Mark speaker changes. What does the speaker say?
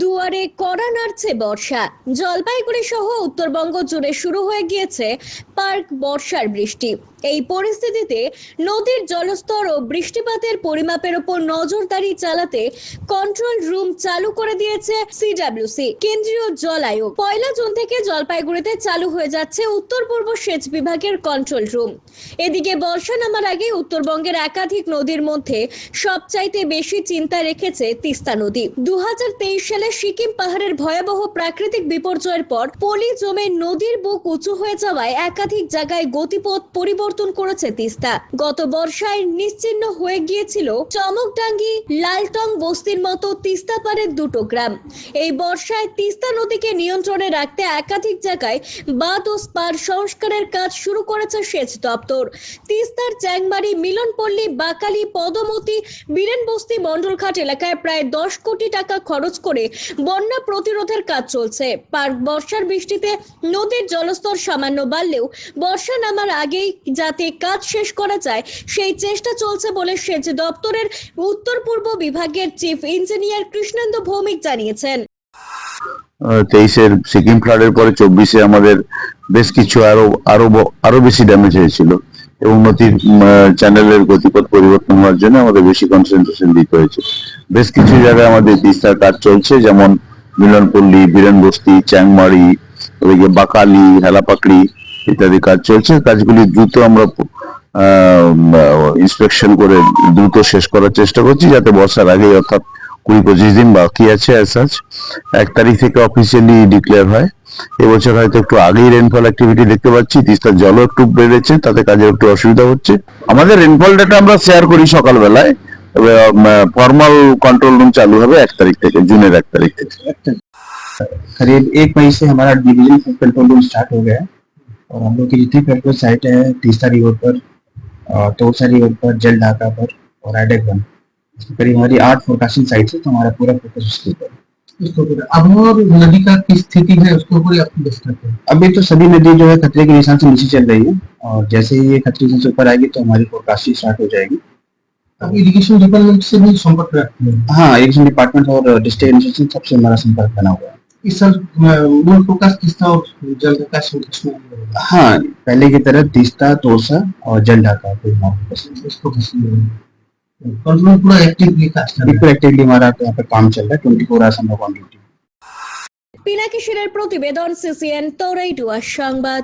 Speaker 1: দুয়ারে কড়া নাড়ছে বর্ষা। জলপাইগুড়ি সহ উত্তরবঙ্গ জুড়ে শুরু হয়ে গিয়েছে পার্ক বর্ষার বৃষ্টি। এই পরিস্থিতিতে নদীর জলস্তর ও বৃষ্টিপাতের পরিমাপের উপর নজরদারি চালাতে কন্ট্রোল রুম চালু করে দিয়েছে সিডাব্লিউসি কেন্দ্রীয় জল আয়োগ। পয়লা জুন থেকে জলপাইগুড়িতে চালু হয়ে যাচ্ছে উত্তর পূর্ব সেচ বিভাগের কন্ট্রোল রুম এদিকে বর্ষা নামার আগে উত্তরবঙ্গের একাধিক নদীর মধ্যে সবচাইতে বেশি চিন্তা রেখেছে তিস্তা নদী। দু হাজার তেইশ সালে সিকিম পাহাড়ের ভয়াবহ প্রাকৃতিক বিপর্যয়ের পর পলি জমে নদীর বুক উঁচু হয়ে যাওয়ায় একাধিক জায়গায় গতিপথ পরিবর্তন করেছে তিস্তা। গত বর্ষায় নিশ্চিহ্ন হয়ে গিয়েছিল চমকডাঙ্গি লালটং বস্তির মতো তিস্তা পাড়ের দুটো গ্রাম। এই বর্ষায় তিস্তা নদীকে নিয়ন্ত্রণে রাখতে একাধিক জায়গায় বাঁধ ও স্পার সংস্কারের কাজ শুরু করেছে সেচ দপ্তর। তিস্তার চ্যাংমারি মিলনপল্লী, বাকালি, পদমতি, বীরেন বস্তি মন্ডলঘাট এলাকায় প্রায় দশ কোটি টাকা খরচ করে বন্যা প্রতিরোধের কাজ চলছে। পার্ক বর্ষার বৃষ্টিতে নদীর জলস্তর সামান্য বাড়লেও বর্ষা নামার আগেই যাতে কাজ শেষ করা যায়, সেই চেষ্টা চলছে বলে সেচ দপ্তরের উত্তর পূর্ব বিভাগের চিফ ইঞ্জিনিয়ার কৃষ্ণেন্দু ভৌমিক জানিয়েছেন।
Speaker 2: তেইশের সিকিম ফ্লাডের পরে চব্বিশে আমাদের বেশ কিছু আরও আরও আরও বেশি ড্যামেজ হয়েছিল এবং নদীর চ্যানেলের গতিপথ পরিবর্তন হওয়ার জন্য আমাদের বেশি কনসেন্ট্রেশন দিতে হয়েছে। বেশ কিছু জায়গায় আমাদের তিস্তার কাজ চলছে, যেমন মিলনপল্লী বীরেন বস্তি চ্যাংমারি, ওদিকে বাকালি, হেলাপাকড়ি ইত্যাদি কাজ চলছে। কাজগুলি দ্রুত আমরা ইন্সপেকশন করে দ্রুত শেষ করার চেষ্টা করছি, যাতে বর্ষার আগেই অর্থাৎ কুড়ি পঁচিশ দিন বাকি আছে অ্যাজ সাচ এক তারিখ থেকে অফিসিয়ালি ডিক্লেয়ার হয়। এবছর হয়তো একটু আগেই রেনফল অ্যাক্টিভিটি দেখতে পাচ্ছি তিস্তার জলও একটু বেড়েছে, তাতে কাজের একটু অসুবিধা হচ্ছে। আমাদের রেনফল ডেটা আমরা শেয়ার করি সকালবেলায়। फॉर्मल कंट्रोल रूम चालू हो एक तारीख तक जून एक तारीख तक.
Speaker 3: करीब एक मई से हमारा डिवीज़न कंट्रोल रूम स्टार्ट हो गया है और हम लोग की जितनी पेट्रोल साइट है तीसरा रिवर पर तोसा रिवर पर जल ढाका पर और एडेक वन। करीब हमारी आठ फोरकास्टिंग साइट है तो हमारा पूरा फोकस उसके ऊपर
Speaker 4: अब नदी का किस स्थिति है उसको
Speaker 3: अभी तो सभी नदी जो है खतरे के निशान से नीचे चल रही है और जैसे ही ये खतरे से ऊपर आएगी तो हमारी फोरकास्टिंग स्टार्ट हो जाएगी।
Speaker 4: इरिगेशन डिपार्टमेंट से भी संपर्क रखते हैं
Speaker 3: हाँ इरिगेशन डिपार्टमेंट और डिस्ट्रिक्ट एडमिनिस्ट्रेशन सबसे हमारा संपर्क बना हुआ है
Speaker 4: इस साल अ, मूल फोकस किसका और जल का संरक्षण होगा?
Speaker 3: हाँ पहले की तरह तीस्ता तोरसा और जल ढाका पे हमारा focus है।
Speaker 4: इसको कंट्रोल पूरा एक्टिवली काज कर रहा
Speaker 3: बिल्कुल एक्टिवली हमारा यहाँ पे काम चल रहा है ट्वेंटी फोर आवर्स हम लोग ऑन ड्यूटी
Speaker 1: পিনাকি সেনের প্রতিবেদন সিসিএন তরাইডুয়া সংবাদ